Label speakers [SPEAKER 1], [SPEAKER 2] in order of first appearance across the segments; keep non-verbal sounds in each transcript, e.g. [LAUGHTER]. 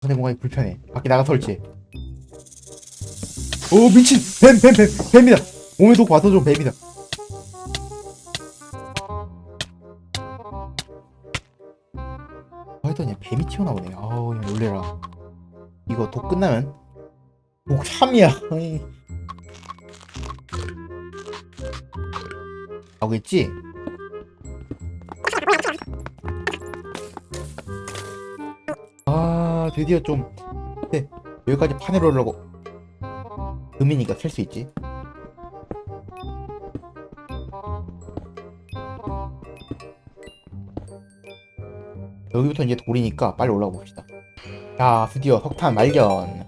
[SPEAKER 1] 근데 뭔가 불편해. 밖에 나가 설치. 오 미친 뱀 뱀 뱀 뱀 이다. 몸에 독 봐서 좀 뱀이다. 아, 하여튼 뱀이 튀어나오네. 아우 놀래라. 이거 독 끝나면 독 3이야. 나오겠지? 드디어 좀 네, 여기까지 파내러 오려고 금이니까 캘 수 있지. 여기부터 이제 돌이니까 빨리 올라가 봅시다. 자 드디어 석탄 발견.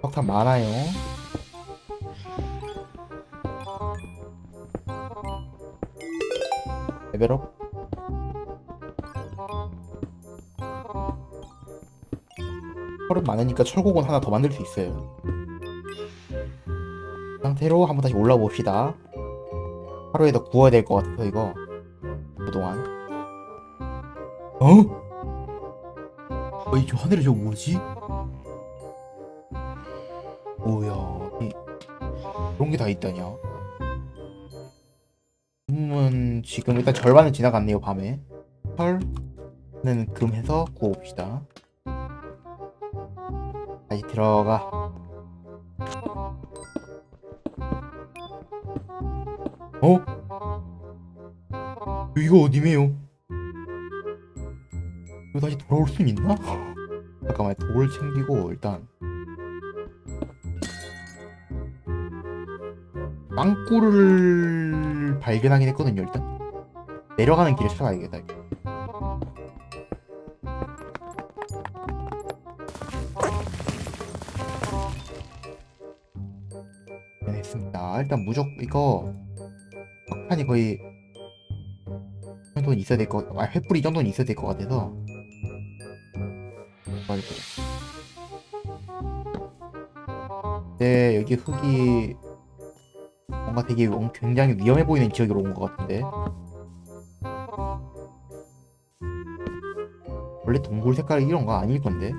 [SPEAKER 1] 석탄 많아요. 레벨업 철은 많으니까 철곡은 하나 더 만들 수 있어요. 이 상태로 한번 다시 올라 봅시다. 하루에 더 구워야 될 것 같아서 이거 그동안. 어? 어 이 저 하늘에 저거 뭐지? 뭐야? 이, 그런 게 다 있다냐? 금은 지금 일단 절반은 지나갔네요 밤에. 철은 금 해서 구워봅시다. 다시 들어가. 어? 이거 어디매요? 이거 다시 돌아올 수 있나? [LAUGHS] 잠깐만 돌 챙기고 일단 빵꾸를 발견하긴 했거든요 일단 내려가는 길을 찾아가야겠다 이거. 했습니다. 일단 무적 이거 석탄이 거의 이 정도는 있어야 될 것, 아 횃불이 이 정도는 있어야 될 것 같아서. 네 여기 흙이 뭔가 되게 엄- 굉장히 위험해 보이는 지역으로 온 것 같은데 원래 동굴 색깔이 이런 거 아닐 건데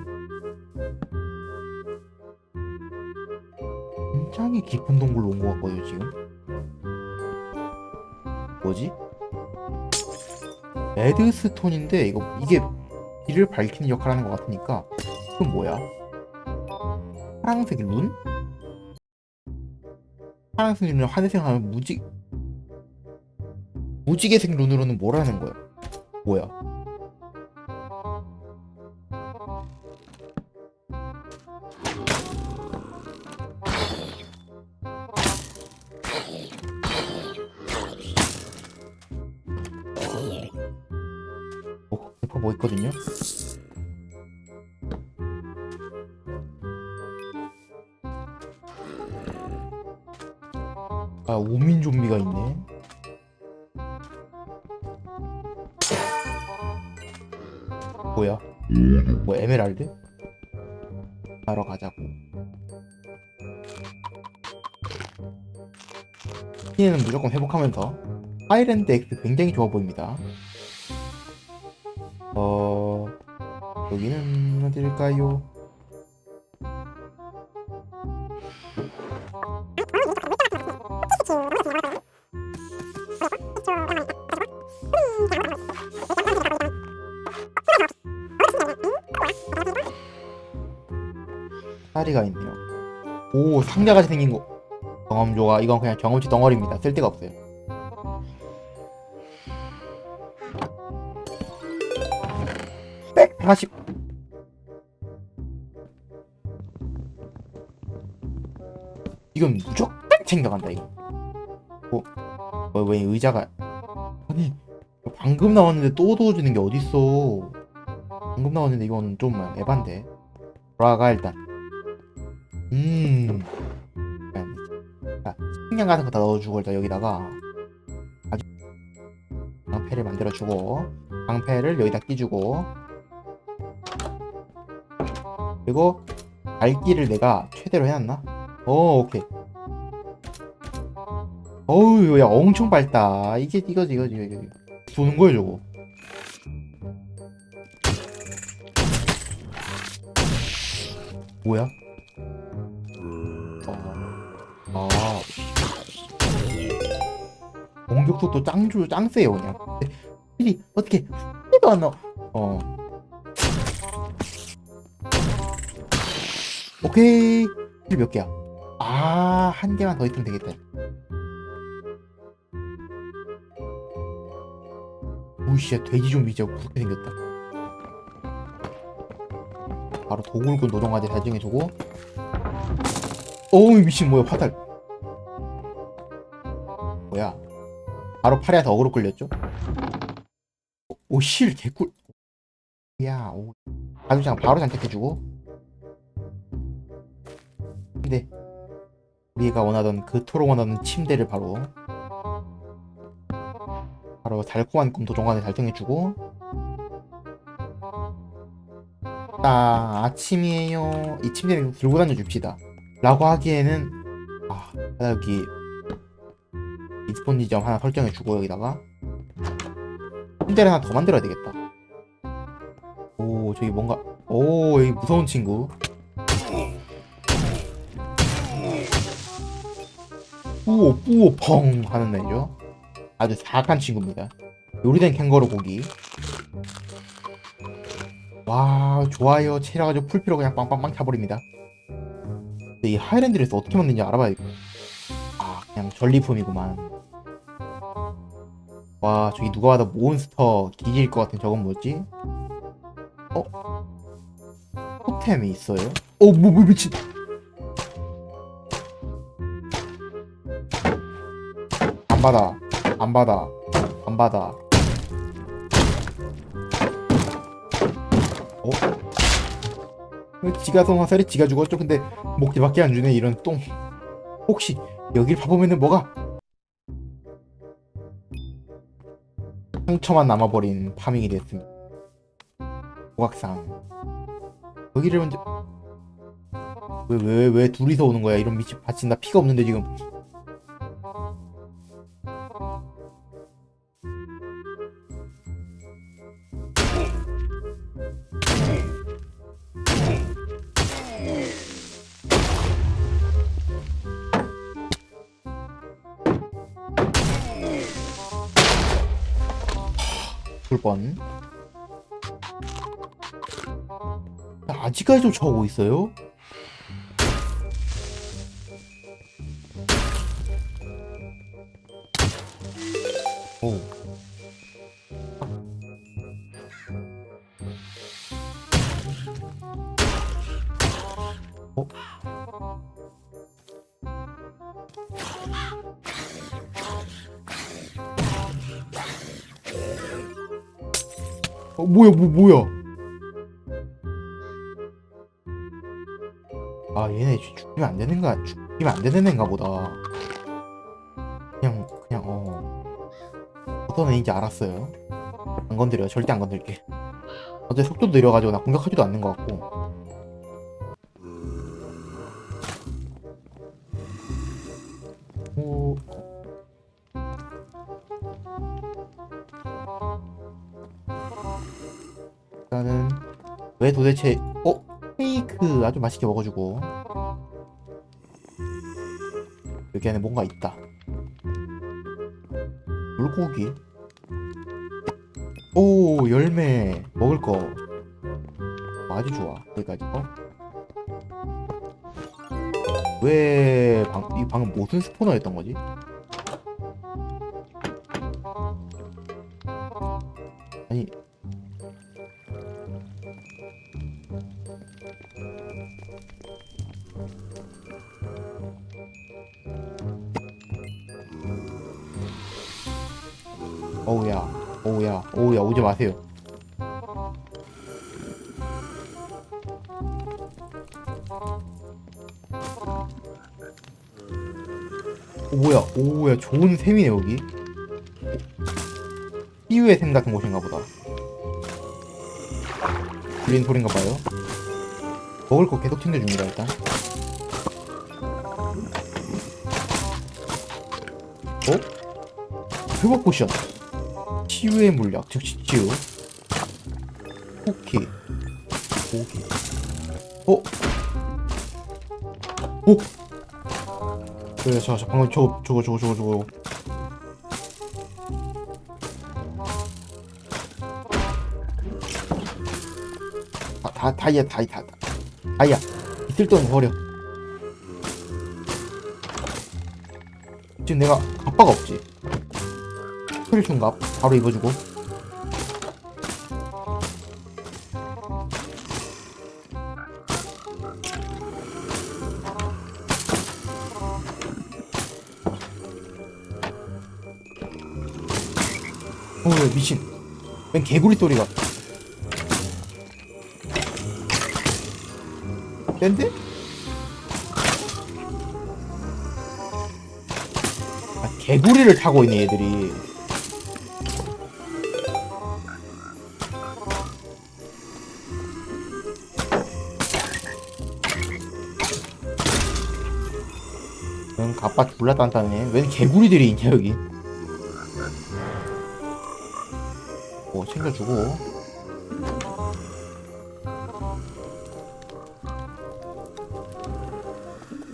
[SPEAKER 1] 굉장히 깊은 동굴로 온 것 같거든요 지금 뭐지? 레드스톤인데 이거 이게 길을 밝히는 역할을 하는 것 같으니까 이건 뭐야? 파란색 룬? 파란색 룬을 하늘색 하면 무지 무지개색 룬으로는 뭐라는 거야? 뭐야? 아, 오민 좀비가 있네. 뭐야? 뭐 에메랄드? 하러 가자고. 피는 무조건 회복하면서 하이랜드 X 굉장히 좋아 보입니다. 어 여기는 어딜까요? 다리가 있네요. 오 상자같이 생긴 거. 경험조가 이건 그냥 경험치 덩어리입니다. 쓸데가 없어요. 백 140. 이건 무조건 챙겨간다 이거. 어, 뭐, 왜 의자가 아니 방금 나왔는데 또 도와주는 게 어딨어? 방금 나왔는데 이건 좀 에반데. 돌아가 일단. 음. 식량 같은 거 다 넣어주고 일단 여기다가 아주 방패를 만들어주고 방패를 여기다 끼주고 그리고 밝기를 내가 최대로 해놨나? 오 오케이 어우 야 엄청 밝다 이게 이거지 이거지 이거 이거 도는 거야 저거 뭐야? 어. 아. 공격 속도 짱주 짱 세요 그냥. 힐이 어떻게 해도 안 나와. 어. 오케이. 힐몇 개야? 아, 한 개만 더 있으면 되겠다. 오이씨, 돼지 좀비 진짜 무섭게 생겼다. 바로 도굴꾼 노동화제 설정해주고. 어우, 미친, 뭐야, 화살. 뭐야. 바로 팔에 더 어그로 끌렸죠? 오, 오, 실, 개꿀. 야, 오. 가죽장 바로 장착해주고. 근데, 우리가 원하던, 그토록 원하던 침대를 바로 바로 달콤한 꿈 도종관에 달성해주고 딱 아침이에요 이 침대를 들고 다녀줍시다 라고 하기에는 아 여기 리스폰지점 하나 설정해주고 여기다가 침대를 하나 더 만들어야 되겠다 오 저기 뭔가 오 여기 무서운 친구 뿌오 뿌오 펑 하는 애죠 아주 사악한 친구입니다. 요리된 캥거루 고기. 와 좋아요. 체라가지고 풀피로 그냥 빵빵빵 차버립니다. 근데 이 하이랜드에서 어떻게 만드는지 알아봐야겠다. 아 그냥 전리품이구만. 와 저기 누가 봐도 몬스터 기질일 것 같은 저건 뭐지? 어? 토템이 있어요? 어, 뭐, 뭐, 미친. 안 받아. 안 받아. 안 받아. 어? 왜 지가 쏜 화살이 지가 죽었죠? 근데 목지밖에 안 주네 이런 똥. 혹시 여길 봐보면은 뭐가? 상처만 남아버린 파밍이 됐습니다. 조각상. 여기를 먼저 왜 왜 왜 둘이서 오는 거야? 이런 미친 바친 나 피가 없는데 지금. 볼 뻔. 아직까지도 저하고 있어요? 어? 어 뭐야 뭐 뭐야? 아 얘네 죽- 죽이면 안 되는 거야 죽이면 안 되는 애인가 보다. 그냥 그냥 어. 어떤 애인지 알았어요. 안 건드려 절대 안 건들게. 어제 속도도 느려가지고 나 공격하지도 않는 것 같고 도대체 어? 케이크 아주 맛있게 먹어주고. 여기 안에 뭔가 있다. 물고기. 오 열매. 먹을 거. 아주 좋아. 여기까지. 어? 왜 방, 이 방금 무슨 스포너였던 거지? 어우야, 어우야, 어우야, 오지 마세요. 오, 뭐야, 오야, 좋은 셈이네, 여기. 희유의 샘 같은 곳인가 보다. 들린 소린가 봐요. 먹을 거 계속 챙겨줍니다, 일단. 어? 회복 포션. 치유의 물약, 즉시 치유. 쿠키. 고기. 어? 오! 그래 저, 저 방금 저거 저거 저거 저거 저거 다, 다 다이아 다이 다 다. 다이아 있을 버려 지금 내가 갑바가 없지 스펠 중갑 바로 입어주고. 어 미친. 웬 개구리 소리가. 밴드? 아, 개구리를 타고 있네 얘들이 응 갑바 졸라 단단해 웬 개구리들이 있냐 여기? 뭐 챙겨주고.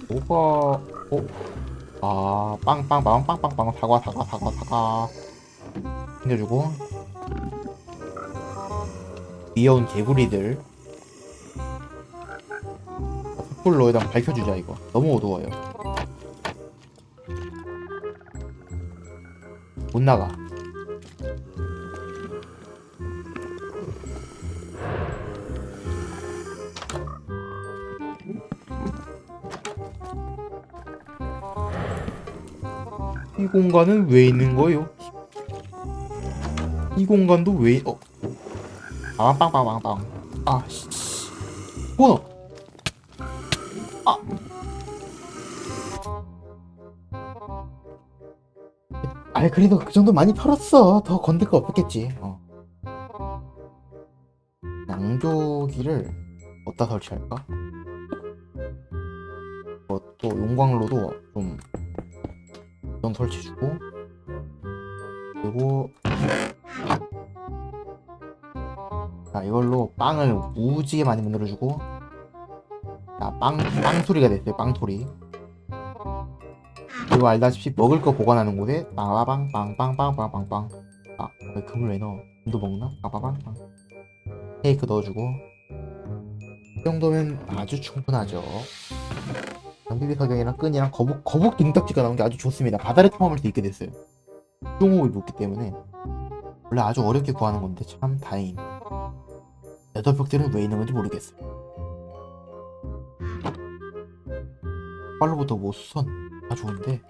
[SPEAKER 1] 뭐가 어? 아 빵빵 빵 빵빵빵. 사과 사과 사과 사과. 챙겨주고. 귀여운 개구리들. 숯불로 일단 밝혀주자 이거. 너무 어두워요 못 나가 이 공간은 왜 있는 거요? 이 공간도 왜 어? 아 씨. 코너 아이 그래도 그 정도 많이 털었어 더 건들 거 없겠지 어. 양조기를 어디다 설치할까? 어, 또 용광로도 좀 이건 설치해주고 그리고 자 이걸로 빵을 무지개 많이 만들어주고 자빵 빵 소리가 됐어요 빵 소리 그리고 알다시피 먹을 거 보관하는 곳에 빵빠방 빵빵빵빵빵빵 아왜 금을 왜 넣어 금도 먹나? 빠바방빵 케이크 넣어주고 이 정도면 아주 충분하죠 장비비 석영이랑 끈이랑 거북 거북 등딱지가 나온 게 아주 좋습니다. 바다를 탐험할 수 있게 됐어요. 수종호흡이 붙기 때문에 원래 아주 어렵게 구하는 건데 참 다행. 여덟 벽들은 왜 있는 건지 모르겠어요. 빨로부터 뭐 수선 다 좋은데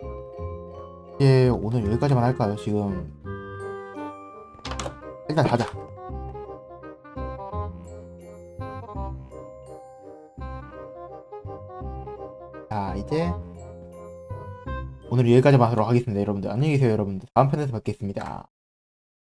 [SPEAKER 1] 이제 오늘 여기까지만 할까요? 지금 일단 가자. 자 이제 오늘 여기까지만 하도록 하겠습니다 여러분들 안녕히 계세요 여러분들 다음 편에서 뵙겠습니다